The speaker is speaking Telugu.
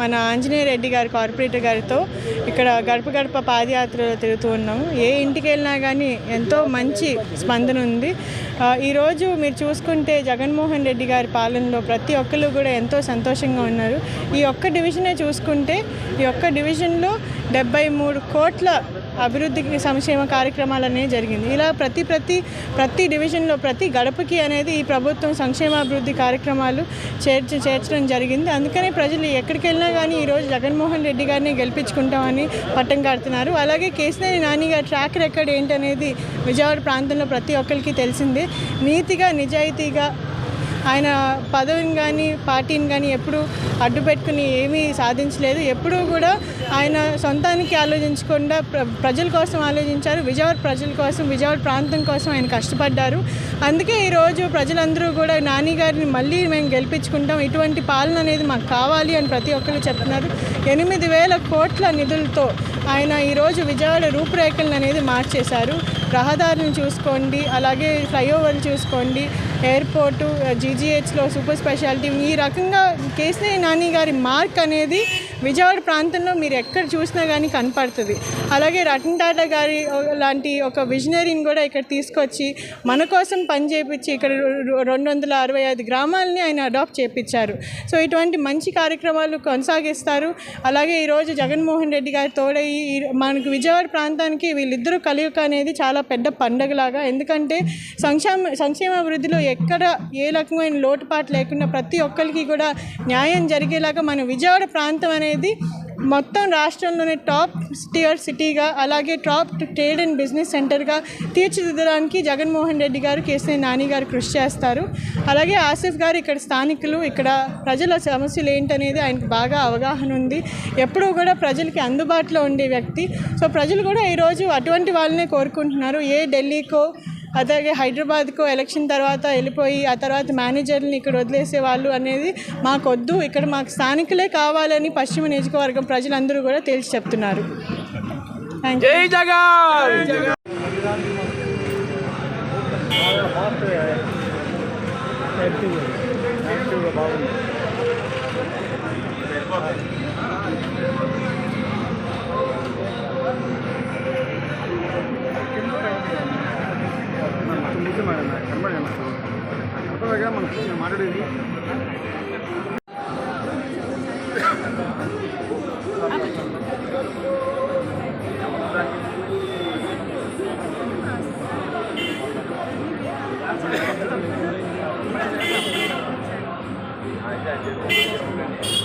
మన ఆంజనేయ రెడ్డి గారు కార్పొరేటర్ గారితో ఇక్కడ గడప గడప పాదయాత్రలో తిరుగుతూ ఉన్నాము. ఏ ఇంటికి వెళ్ళినా కానీ ఎంతో మంచి స్పందన ఉంది. ఈరోజు మీరు చూసుకుంటే జగన్మోహన్ రెడ్డి గారి పాలనలో ప్రతి ఒక్కరు కూడా ఎంతో సంతోషంగా ఉన్నారు. ఈ ఒక్క డివిజనే చూసుకుంటే ఈ ఒక్క డివిజన్లో డెబ్బై మూడు కోట్ల అభివృద్ధికి సంక్షేమ కార్యక్రమాలు అనేవి జరిగింది. ఇలా ప్రతి ప్రతి ప్రతి డివిజన్లో ప్రతి గడపకి అనేది ఈ ప్రభుత్వం సంక్షేమాభివృద్ధి కార్యక్రమాలు చేర్చి చేర్చడం జరిగింది. అందుకనే ప్రజలు ఎక్కడికి వెళ్ళినా కానీ ఈరోజు జగన్మోహన్ రెడ్డి గారిని గెలిపించుకుంటామని పట్టం కడుతున్నారు. అలాగే కేసీఆర్ నాని గారి ట్రాక్ రికార్డ్ ఏంటనేది విజయవాడ ప్రాంతంలో ప్రతి ఒక్కరికి తెలిసిందే. నీతిగా నిజాయితీగా ఆయన పదవిని కానీ పార్టీని కానీ ఎప్పుడు అడ్డు పెట్టుకుని ఏమీ సాధించలేదు. ఎప్పుడూ కూడా ఆయన సొంతానికి ఆలోచించకుండా ప్ర ప్రజల కోసం ఆలోచించారు. విజయవాడ ప్రజల కోసం విజయవాడ ప్రాంతం కోసం ఆయన కష్టపడ్డారు. అందుకే ఈరోజు ప్రజలందరూ కూడా నాని గారిని మళ్ళీ మేము గెలిపించుకుంటాం. ఇటువంటి పాలన అనేది మాకు కావాలి అని ప్రతి ఒక్కరు చెప్తున్నారు. ఎనిమిది వేల కోట్ల నిధులతో ఆయన ఈరోజు విజయవాడ రూపురేఖలను అనేది మార్చేశారు. రహదారులను చూసుకోండి అలాగే ఫ్లైఓవర్లు చూసుకోండి ఎయిర్పోర్టు జీజీహెచ్లో సూపర్ స్పెషాలిటీ ఈ రకంగా కేసీఆర్ నాని గారి మార్క్ అనేది విజయవాడ ప్రాంతంలో మీరు ఎక్కడ చూసినా కానీ కనపడుతుంది. అలాగే రతన్ టాటా గారి లాంటి ఒక విజనరీని కూడా ఇక్కడ తీసుకొచ్చి మన కోసం పని చేపించి ఇక్కడ రెండు వందల అరవై ఐదు గ్రామాలని ఆయన అడాప్ట్ చేపించారు సో ఇటువంటి మంచి కార్యక్రమాలు కొనసాగిస్తారు. అలాగే ఈరోజు జగన్మోహన్ రెడ్డి గారి తోడయి మనకు విజయవాడ ప్రాంతానికి వీళ్ళిద్దరూ కలియుక అనేది చాలా పెద్ద పండగలాగా. ఎందుకంటే సంక్షేమ సంక్షేమ అభివృద్ధిలో ఎక్కడ ఏ రకమైన లోటుపాటు లేకుండా ప్రతి ఒక్కరికి కూడా న్యాయం జరిగేలాగా మన విజయవాడ ప్రాంతం అనేది మొత్తం రాష్ట్రంలోనే టాప్ టియర్ సిటీగా అలాగే టాప్ ట్రేడ్ అండ్ బిజినెస్ సెంటర్గా తీర్చిదిద్దడానికి జగన్మోహన్ రెడ్డి గారు కేసీఆర్ నాని గారు కృషి చేస్తారు. అలాగే ఆసిఫ్ గారు ఇక్కడ స్థానికులు ఇక్కడ ప్రజల సమస్యలు ఏంటనేది ఆయనకు బాగా అవగాహన ఉంది. ఎప్పుడూ కూడా ప్రజలకి అందుబాటులో ఉండే వ్యక్తి. సో ప్రజలు కూడా ఈరోజు అటువంటి వాళ్ళనే కోరుకుంటున్నారు. ఏ ఢిల్లీకో అలాగే హైదరాబాద్కు ఎలక్షన్ తర్వాత వెళ్ళిపోయి ఆ తర్వాత మేనేజర్ని ఇక్కడ వదిలేసే వాళ్ళు అనేది మాకొద్దు. ఇక్కడ మాకు స్థానికులే కావాలని పశ్చిమ నియోజకవర్గం ప్రజలందరూ కూడా తేల్చి చెప్తున్నారు. థ్యాంక్ యూ జై జగన్ మాట్లాడేది Thank